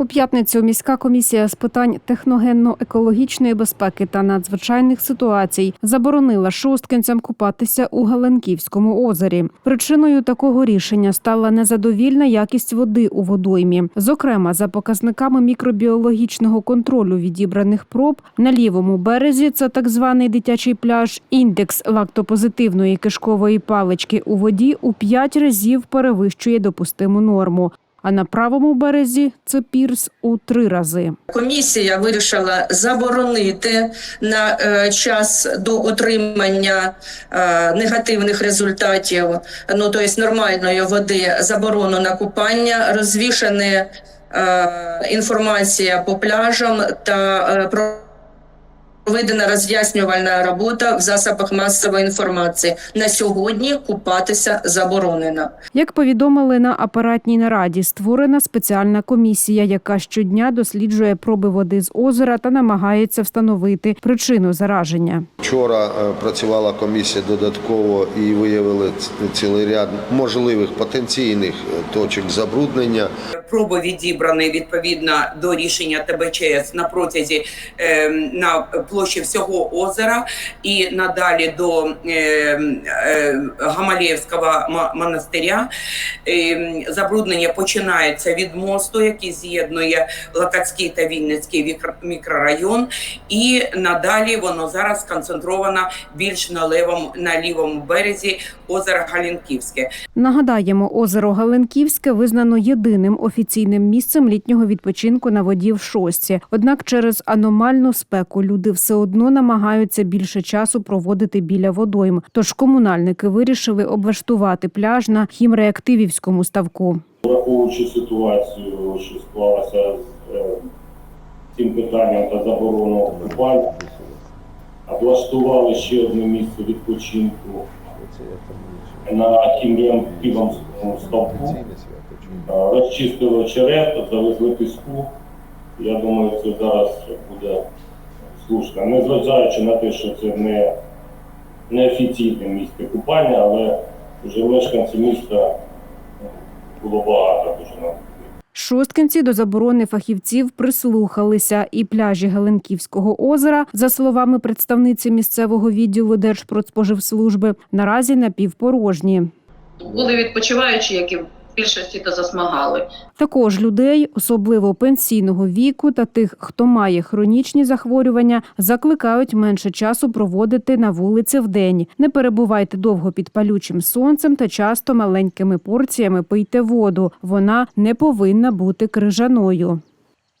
У п'ятницю міська комісія з питань техногенно-екологічної безпеки та надзвичайних ситуацій заборонила шосткинцям купатися у Галенківському озері. Причиною такого рішення стала незадовільна якість води у водоймі. Зокрема, за показниками мікробіологічного контролю відібраних проб на лівому березі це так званий дитячий пляж. Індекс лактопозитивної кишкової палички у воді у п'ять разів перевищує допустиму норму. А на правому березі це пірс у три рази. Комісія вирішила заборонити на е, час до отримання е, негативних результатів, ну тобто нормальної води, заборону на купання, розвішана е, інформація по пляжам та про. Проведена роз'яснювальна робота в засобах масової інформації. На сьогодні купатися заборонено. Як повідомили на апаратній нараді, створена спеціальна комісія, яка щодня досліджує проби води з озера та намагається встановити причину зараження. Вчора е, працювала комісія додатково і виявили цілий ряд можливих потенційних е, точок забруднення. Проби відібрані відповідно до рішення ТБЧС на протязі е, на площі всього озера і надалі до е, е, Гамалєвського монастиря. Е, забруднення починається від мосту, який з'єднує Лакацький та Вінницький мікрорайон, і надалі воно зараз сконцентровано більш на лівому на лівому березі озера Галінківське. Нагадаємо, озеро Галенківське визнано єдиним офіційним місцем літнього відпочинку на воді в шостці. Однак через аномальну спеку люди все одно намагаються більше часу проводити біля водойм. Тож комунальники вирішили облаштувати пляж на хімреактивівському ставку. Враховуючи ситуацію, що склалася з е, цим питанням та заборону купань, облаштували ще одне місце відпочинку на Кім'янському ставку, розчистили очерет, завезли піску. Я думаю, це зараз буде слушно. Незважаючи на те, що це не, не офіційне місце купання, але вже мешканці міста було багато дуже нам. Шосткинці до заборони фахівців прислухалися, і пляжі Геленківського озера, за словами представниці місцевого відділу Держпродспоживслужби, наразі напівпорожні. були відпочиваючі, які більшості то засмагали. Також людей, особливо пенсійного віку та тих, хто має хронічні захворювання, закликають менше часу проводити на вулиці вдень. Не перебувайте довго під палючим сонцем та часто маленькими порціями пийте воду. Вона не повинна бути крижаною.